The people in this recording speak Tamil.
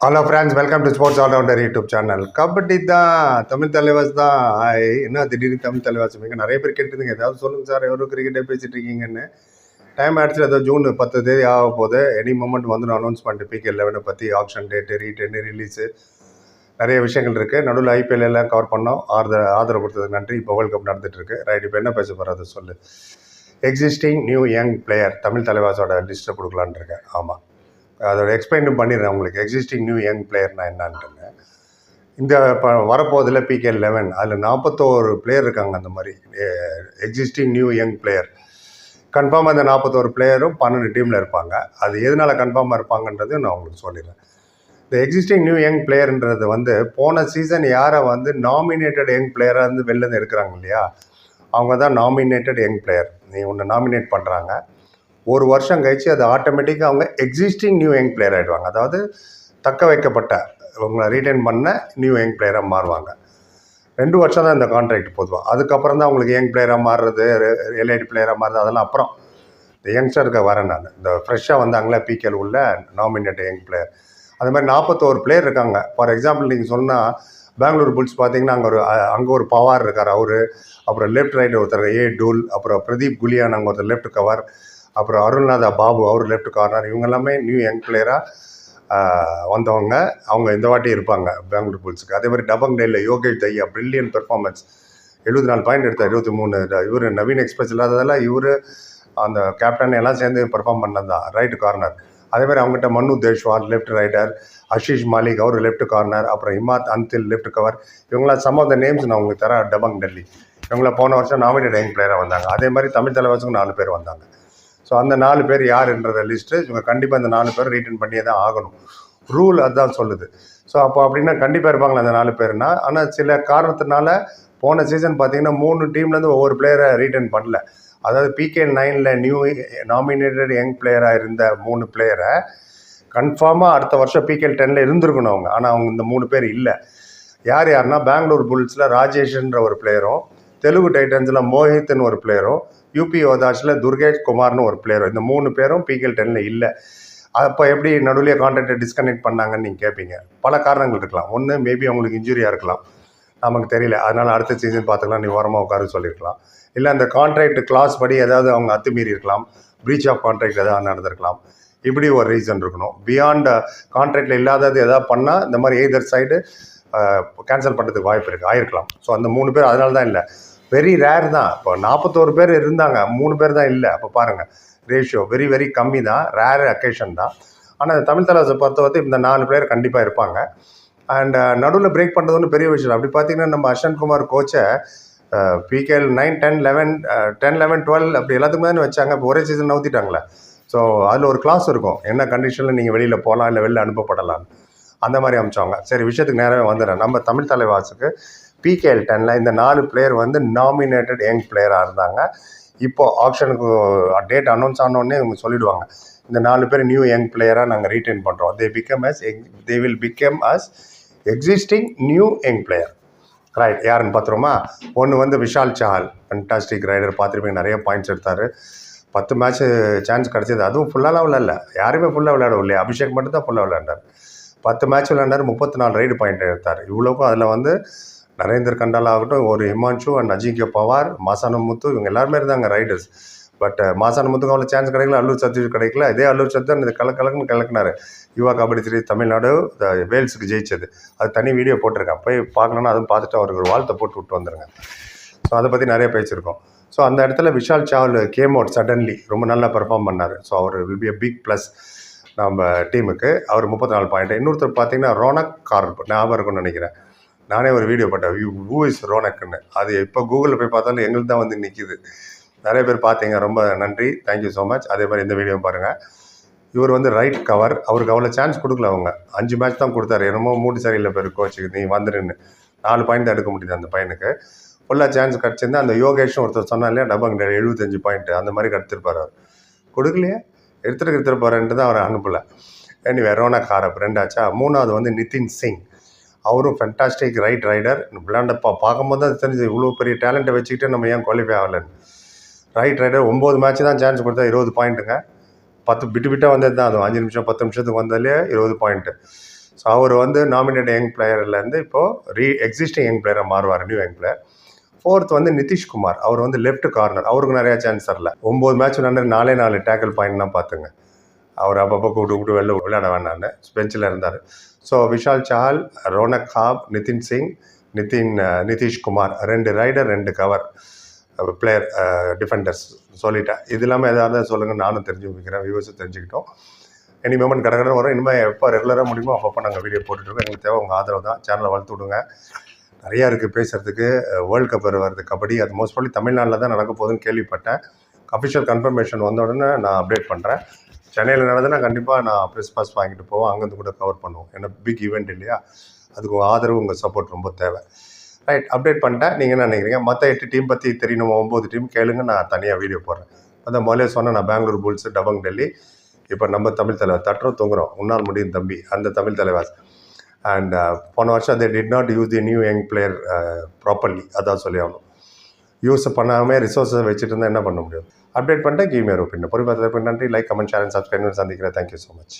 Hello friends welcome to sports all rounder YouTube channel kabaddi தான் தமிழ் தலைவாஸ் தான். ஆய், என்ன திடீர்னு தமிழ் தலைவாஸ்? மிக நிறைய பேர் கேட்டுருந்தீங்க. ஏதாவது சொல்லுங்கள் சார் எவ்வளோ கிரிக்கெட்டே பேசிட்டு இருக்கீங்கன்னு. டைம் ஆயிடுச்சு ஏதோ ஜூன் பத்து தேதி ஆக போது எனி மூமெண்ட் வந்து அனௌன்ஸ் பண்ணிட்டு பிகே லெவனை பற்றி ஆப்ஷன் டேட்டு ரீடென்னு ரிலீஸு நிறைய விஷயங்கள் இருக்குது நடுவில் ஐபிஎல் எல்லாம் கவர் பண்ணோம். ஆதர ஆதரவு கொடுத்ததுக்கு நன்றி. இப்போ வேர்ல்ட் கப் நடந்துகிட்ருக்கு ரைட் இப்போ என்ன பேச போகிறது சொல்லு. Existing new young player Tamil தலைவாஸோட லிஸ்ட்டை கொடுக்கலான்னு இருக்கேன். ஆமாம் அதோட எக்ஸ்பிளைனும் பண்ணிடுறேன் உங்களுக்கு. எக்ஸிஸ்டிங் நியூ யங் பிளேயர்னா என்னன்ட்டுங்க இந்த இப்போ வரப்போதில் பிகே லெவன் அதில் நாற்பத்தோரு பிளேயர் இருக்காங்க அந்த மாதிரி. எக்ஸிஸ்டிங் நியூ யங் பிளேயர் கன்ஃபார்மாக அந்த நாற்பத்தோரு பிளேயரும் பன்னெண்டு டீமில் இருப்பாங்க. அது எதனால் கன்ஃபார்மாக இருப்பாங்கன்றது நான் உங்களுக்கு சொல்லிடுறேன். இந்த எக்ஸிஸ்டிங் நியூ யங் பிளேயர்ன்றது வந்து போன சீசன் யாரை வந்து நாமினேட்டட் யங் பிளேயராக இருந்து வெளிலேருந்து எடுக்கிறாங்க இல்லையா? அவங்க தான் நாமினேட்டட் யங் பிளேயர் நீ ஒன்று நாமினேட் பண்ணுறாங்க ஒரு வருஷம் கழிச்சு அது ஆட்டோமேட்டிக்காக அவங்க எக்ஸிஸ்டிங் நியூ யங் பிளேயர் ஆகிடுவாங்க அதாவது தக்க வைக்கப்பட்ட உங்களை ரீட்டைன் பண்ண நியூ யங் பிளேயராக மாறுவாங்க. ரெண்டு வருஷம் தான் இந்த கான்ட்ராக்ட் பொதுவாக அதுக்கப்புறம் தான் அவங்களுக்கு யங் பிளேயராக மாறுறது எல்ஐடி பிளேயராக மாறுறது அதெல்லாம் அப்புறம். இந்த யங்ஸ்டருக்கு வரேன் நான். இந்த ஃப்ரெஷ்ஷாக வந்தாங்களே பிகேல் உள்ள நாமினேட் யங் பிளேயர் அது மாதிரி நாற்பத்தோரு பிளேயர் இருக்காங்க. ஃபார் எக்ஸாம்பிள் நீங்கள் சொன்னால் பெங்களூர் புல்ஸ் பார்த்தீங்கன்னா அங்கே ஒரு அங்கே ஒரு பவார் இருக்கார் அவர். அப்புறம் லெஃப்ட் ரைட் ஒருத்தர் ஏ டூல் அப்புறம் பிரதீப் குலியான் அங்கே ஒருத்தர் லெஃப்ட் கவர் அப்புறம் அருள்நாதா பாபு அவர் லெஃப்ட் கார்னர் இவங்க எல்லாமே நியூ யங் பிளேயராக வந்தவங்க. அவங்க இந்த வாட்டி இருப்பாங்க பெங்களூர் புல்ஸுக்கு அதே மாதிரி டபங் டேயில் யோகேஷ் தையா பிரில்லியன் பெர்ஃபார்மன்ஸ் எழுபத்தி நாலு பாயிண்ட் எடுத்தார் இருபத்தி மூணு. இவர் நவீன் எக்ஸ்பிரஸ் இல்லாததெல்லாம் இவர் அந்த கேப்டன் எல்லாம் சேர்ந்து பெர்ஃபார்ம் பண்ணது தான் ரைட் கார்னர் அதே மாதிரி அவங்ககிட்ட மனு தேஷ்வால் லெஃப்ட் ரைடர் அஷீஷ் மாலிக் அவர் லெஃப்ட் கார்னர் அப்புறம் இமாத் அந்தில் லெஃப்ட் கவர் இவங்களாம் சம் ஆஃப் த நேம்ஸ் நான் உங்களுக்கு தரேன் டபங் டெல்லி. இவங்கள போன வருஷம் நாமினேட் யங் பிளேயராக வந்தாங்க. அதே மாதிரி தமிழ் தலைவாசுக்கும் நாலு பேர் வந்தாங்க. ஸோ அந்த நாலு பேர் யாருன்றத லிஸ்ட்டு இவங்க கண்டிப்பாக இந்த நாலு பேர் ரீட்டன் பண்ணியே தான் ஆகணும். ரூல் அதுதான் சொல்லுது. ஸோ அப்போ அப்படின்னா கண்டிப்பாக இருப்பாங்களா அந்த நாலு பேர்னா ஆனால் சில காரணத்தினால போன சீசன் பார்த்தீங்கன்னா மூணு டீம்லேருந்து ஒவ்வொரு பிளேயரை ரீட்டன் பண்ணல. அதாவது பிகே நைனில் நியூ நாமினேட்டட் யங் பிளேயராக இருந்த மூணு பிளேயரை கன்ஃபார்மாக அடுத்த வருஷம் பிகே டென்னில் இருந்திருக்கணும் அவங்க. ஆனால் அவங்க இந்த மூணு பேர் இல்லை. யார் யாருன்னா பெங்களூர் புல்ஸில் ராஜேஷ்ன்ற ஒரு பிளேயரும் தெலுங்கு டைட்டன்ஸில் மோஹித்னு ஒரு பிளேயரும் யூபி ஓதாஷில் துர்கேஷ் குமார்னு ஒரு பிளேயர் இந்த மூணு பேரும் பிகேல் டென்னில் இல்லை. அப்போ எப்படி நடுவுலேயே கான்ட்ராக்டை டிஸ்கனெக்ட் பண்ணாங்கன்னு நீங்கள் கேட்பீங்க பல காரணங்கள் இருக்கலாம். ஒன்று மேபி அவங்களுக்கு இன்ஜுரியாக இருக்கலாம். நமக்கு தெரியல. அதனால் அடுத்த சீசன் பார்த்துக்கலாம். நீ ஓரமாக உட்காரு சொல்லியிருக்கலாம். இல்லை அந்த கான்ட்ராக்ட் கிளாஸ் படி ஏதாவது அவங்க அத்துமீறி இருக்கலாம். ப்ரீச் ஆஃப் கான்ட்ராக்ட் ஏதாவது நடந்திருக்கலாம். இப்படி ஒரு ரீசன் இருக்கணும். பியாண்ட் கான்ட்ராக்டில் இல்லாதது எதாவது பண்ணால் இந்த மாதிரி எய்தர் சைடு கேன்சல் பண்ணுறதுக்கு வாய்ப்பு இருக்குது ஆயிருக்கலாம். ஸோ அந்த மூணு பேர் அதனால தான் இல்லை. வெரி ரேர் தான். இப்போ நாற்பத்தோரு பேர் இருந்தாங்க. மூணு பேர் தான் இல்லை. அப்போ பாருங்கள் ரேஷியோ வெரி வெரி கம்மி தான். ரேர் அக்கேஷன் தான். ஆனால் தமிழ் தலைவரை வரைக்கும் இந்த நாலு பேர் கண்டிப்பாக இருப்பாங்க. அண்ட் uh, நடுவில் பிரேக் பண்ணுறது ஒன்றும் பெரிய விஷயம் அப்படி பார்த்தீங்கன்னா நம்ம Ashan Kumar கோச்சை PKL nine ten eleven ten eleven twelve அப்படி எல்லாத்துக்குமே தானே வச்சாங்க. இப்போ ஒரே சீசன் நவுத்திட்டாங்களே ஸோ அதில் ஒரு கிளாஸ் இருக்கும். என்ன கண்டிஷனில் நீங்கள் வெளியில் போகலாம் இல்லை வெளில அனுப்பப்படலாம் அந்த மாதிரி அமிச்சாங்க சரி விஷயத்துக்கு நேரமே வந்துடுறேன். நம்ம தமிழ் தலைவாசுக்கு பிகேஎல் டெனில் இந்த நாலு பிளேயர் வந்து நாமினேட்டட் யங் பிளேயராக இருந்தாங்க. இப்போ ஆப்ஷனுக்கு டேட் அனௌன்ஸ் ஆனோடனே இவங்க சொல்லிடுவாங்க. இந்த நாலு பேர் நியூ யங் பிளேயராக நாங்கள் ரீட்டைன் பண்ணுறோம் they become as they will become as existing new young player right யாருன்னு பார்த்துருமா ஒன்று வந்து விஷால் சஹால் ஃபண்டாஸ்டிக் ரைடர் பார்த்துருப்பீங்க நிறைய பாயிண்ட்ஸ் எடுத்தார். பத்து மேட்ச் சான்ஸ் கிடச்சிது. அதுவும் ஃபுல்லாலாம் விளாடல யாருமே ஃபுல்லாக விளையாடவில்லையே இல்லையா. அபிஷேக் மட்டும் தான் ஃபுல்லாக விளையாண்டார். பத்து மேட்ச் விளையாண்டார் முப்பத்தி நாலு ரைடு பாயிண்ட் எடுத்தார். இவ்வளோக்கும் அதில் வந்து நரேந்தர் கண்டால் ஆகட்டும் ஒரு ஹிமான்ஷு அண்ட் அஜிங்கிய பவார் மாசான முத்து இவங்க எல்லாருமே இருந்தாங்க ரைடர்ஸ். பட் மாசான முத்துக்கு அவ்வளோ சான்ஸ் கிடைக்கல அல்லூர் சத்யஜித் கிடைக்கல. இதே அல்லூர் சத்யன் இந்த கலக்கலக்குன்னு கலக்குன்னு கலக்குனாரு. யுவா கபடி த்ரீ தமிழ்நாடு வேல்ஸுக்கு ஜெயிச்சது. அது தனி வீடியோ போட்டிருக்கேன் போய் பார்க்கணுன்னா அதுவும் பார்த்துட்டு அவருக்கு ஒரு வாழ்த்தை போட்டு விட்டு வந்துருங்க. ஸோ அதை பற்றி நிறைய பேசியிருக்கோம். ஸோ அந்த இடத்துல Vishal Chawla came out suddenly ரொம்ப நல்லா பெர்ஃபார்ம் பண்ணார். So our will be a big plus நம்ம டீமுக்கு அவர் முப்பத்தி நாலு பாயிண்ட் இன்னொருத்தர் பார்த்தீங்கன்னா ரோனக் கார்ப் ஞாபகம் இருக்கும்னு நினைக்கிறேன். நானே ஒரு வீடியோ போட்டேன். யூ ஹூ இஸ் ரோனக்குன்னு அது இப்போ கூகுளில் போய் பார்த்தாலும் எங்களுக்கு தான் வந்து நிற்கிது நிறைய பேர் பார்த்தீங்க. ரொம்ப நன்றி. தேங்க்யூ ஸோ மச் அதே மாதிரி இந்த வீடியோ பாருங்கள் இவர் வந்து ரைட் கவர் அவருக்கு அவ்வளோ சான்ஸ் கொடுக்கல அவங்க. அஞ்சு மேட்ச் தான் கொடுத்தாரு. என்னமோ மூட்டு சரியில்லை பேர் கோச்சுக்கு நீ வந்துருன்னு. நாலு பாயிண்ட் தான் எடுக்க முடியுது அந்த பையனுக்கு. ஃபுல்லாக சான்ஸ் கிடச்சிருந்தா அந்த யோகேஷும் ஒருத்தர் சொன்னா இல்லையா? டபங் எழுபத்தஞ்சு பாயிண்ட் அந்த மாதிரி கிடச்சிருப்பார் அவர். கொடுக்கலையே. எடுத்துட்டு எடுத்துட்டு போகிறேன்ட்டு தான் அவர் அனுப்பலை. எனிவே ரோனா காரப் ரெண்டாச்சா மூணாவது வந்து நிதின் சிங். அவரும் ஃபென்டாஸ்டிக் ரைட் ரைடர் விளையாண்ட பா பார்க்கும்போது தான் தெரிஞ்சு இவ்வளோ பெரிய டேலண்ட்டை வச்சுக்கிட்டு நம்ம ஏன் குவாலிஃபை ஆகலைன்னு. ரைட் ரைடர் ஒம்பது மேட்ச் தான் சான்ஸ் கொடுத்தா இருபது பாயிண்ட்டுங்க பத்து பிட்டு பிட்டாக வந்தது தான் அது அஞ்சு நிமிஷம் பத்து நிமிஷத்துக்கு வந்தாலே இருபது பாயிண்ட்டு ஸோ அவர் வந்து நாமினேட் யங் பிளேயர்லேருந்து இப்போது ரீ எக்ஸிஸ்டிங் யங் பிளேயராக மாறுவார் நியூ யங் பிளேயர் ஃபோர்த் வந்து நிதிஷ்குமார் அவர் வந்து லெஃப்ட் கார்னர் அவருக்கு நிறையா சான்ஸ் தரல. ஒம்பது மேட்ச் விளாண்டு நாலே நாலு டேக்கிள் பாயிண்ட்லாம் பார்த்துங்க. அவர் அப்பப்போ கூப்பிட்டு கூப்பிட்டு வெளில விளையாட வேண்டான்னு பெஞ்சில் இருந்தார். ஸோ விஷால் சஹால் ரோனக் ஹாப் நிதின் சிங் நிதின் நிதிஷ்குமார் ரெண்டு ரைடர் ரெண்டு கவர் பிளேயர் டிஃபெண்டர்ஸ் சொல்லிட்டேன் இது இல்லாமல் எதாவது சொல்லுங்கள் நானும் தெரிஞ்சு வைக்கிறேன் வியூவர்ஸும் தெரிஞ்சுக்கிட்டோம் எனி மூமெண்ட் கடற்கரை வரும். இனிமேல் எப்போ ரெகுலராக முடியுமோ அப்பப்போ நாங்கள் வீடியோ போட்டுட்ருக்கோம் எங்களுக்கு தேவை உங்கள் ஆதரவு தான். சேனலை வளர்த்து விடுங்க. நிறையா இருக்குது பேசுகிறதுக்கு வேர்ல்டு uh, கப் வருது கபடி. அது மோஸ்ட் ப்ராப்ளி தமிழ்நாட்டில் தான் நடக்க போகுதுன்னு கேள்விப்பட்டேன். அஃபிஷியல் கன்ஃபர்மேஷன் வந்த உடனே நான் அப்டேட் பண்ணுறேன் சென்னையில் நடந்ததுன்னா கண்டிப்பாக நான் ப்ரெஸ் பாஸ் வாங்கிட்டு போவோம் அங்கேருந்து கூட கவர் பண்ணுவோம். ஏன்னா பிக் ஈவெண்ட் இல்லையா? அதுக்கு உங்கள் ஆதரவு உங்கள் சப்போர்ட் ரொம்ப தேவை. ரைட் அப்டேட் பண்ணிட்டேன். நீங்கள் என்ன நினைக்கிறீங்க? மற்ற எட்டு டீம் பற்றி தெரியணும். ஒம்பது டீம் கேளுங்க. நான் தனியாக வீடியோ போடுறேன். அதான் முதல்ல சொன்னேன் நான் பெங்களூர் புல்ஸ் டபங் டெல்லி. இப்போ நம்ம தமிழ் தலைவர் தட்டுறோம் தூங்குறோம். உன்னால் முடியும் தம்பி. அந்த தமிழ் தலைவாஸ் அண்ட் uh, போன வருஷம் they did not use the new young player properly அதான் சொல்லி ஆகணும். யூஸ் பண்ணாமல் ரிசோர்ஸை வச்சுட்டு இருந்தால் என்ன பண்ண முடியும்? அப்டேட் பண்ணிட்டு கிவ் மேர் ஒப்பீனியன் பொறுப்பாக நன்றி. Like comment share and subscribe சந்திக்கிறேன். Thank you so much